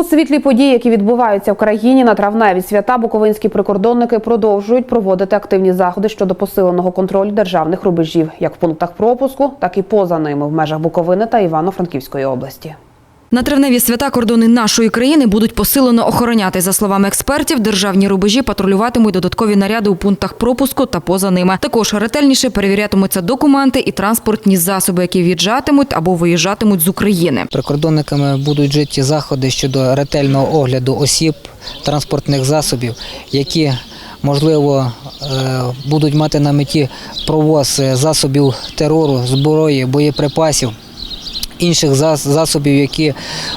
У світлі подій, які відбуваються в країні на травневі свята, буковинські прикордонники продовжують проводити активні заходи щодо посиленого контролю державних рубежів, як в пунктах пропуску, так і поза ними в межах Буковини та Івано-Франківської області. На травневі свята кордони нашої країни будуть посилено охороняти. За словами експертів, державні рубежі патрулюватимуть додаткові наряди у пунктах пропуску та поза ними. Також ретельніше перевірятимуться документи і транспортні засоби, які в'їжджатимуть або виїжджатимуть з України. Прикордонниками будуть вжиті заходи щодо ретельного огляду осіб, транспортних засобів, які можливо е, будуть мати на меті провоз е, засобів терору, зброї, боєприпасів. Інших зас- засобів, які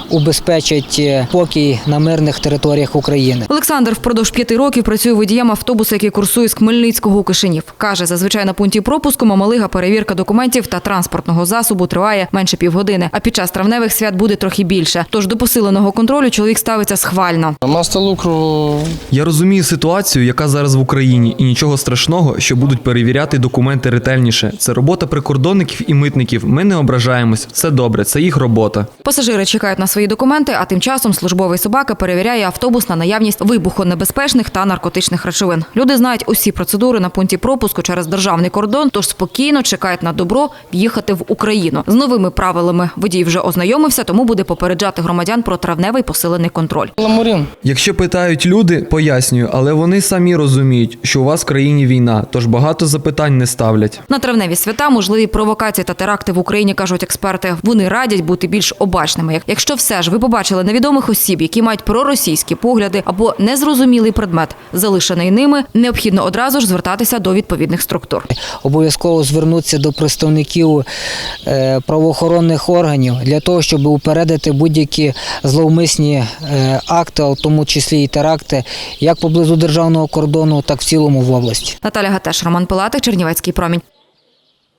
убезпечать е, спокій на мирних територіях України. Олександр впродовж п'яти років працює водієм автобуса, який курсує з Хмельницького у Кишинів. Каже, зазвичай на пункті пропуску мамалига перевірка документів та транспортного засобу триває менше півгодини, а під час травневих свят буде трохи більше. Тож до посиленого контролю чоловік ставиться схвально. Маста лукру Я розумію ситуацію, яка зараз в Україні, і нічого страшного, що будуть перевіряти документи ретельніше. Це робота прикордонників і митників. Ми не ображаємось. Це добре, це їх робота. Пасажири чекають на свої документи, а тим часом службовий собака перевіряє автобус на наявність вибухонебезпечних та наркотичних речовин. Люди знають усі процедури на пункті пропуску через державний кордон, тож спокійно чекають на добро в'їхати в Україну. З новими правилами водій вже ознайомився, тому буде попереджати громадян про травневий посилений контроль. Ламурін. Якщо питають люди, пояснюю, але вони самі розуміють, що у вас в країні війна, тож багато запитань не ставлять. На травневі свята можливі провокації та теракти в Україні, кажуть експерти. Вони радять бути більш обачними. Як- Якщо все ж ви побачили невідомих осіб, які мають проросійські погляди або незрозумілий предмет, залишений ними, необхідно одразу ж звертатися до відповідних структур. Обов'язково звернутися до представників е, правоохоронних органів для того, щоб упередити будь-які зловмисні е, акти, в тому числі і теракти, як поблизу державного кордону, так в цілому в області. Наталя Гатеш, Роман Пилатик, Чернівецький промінь.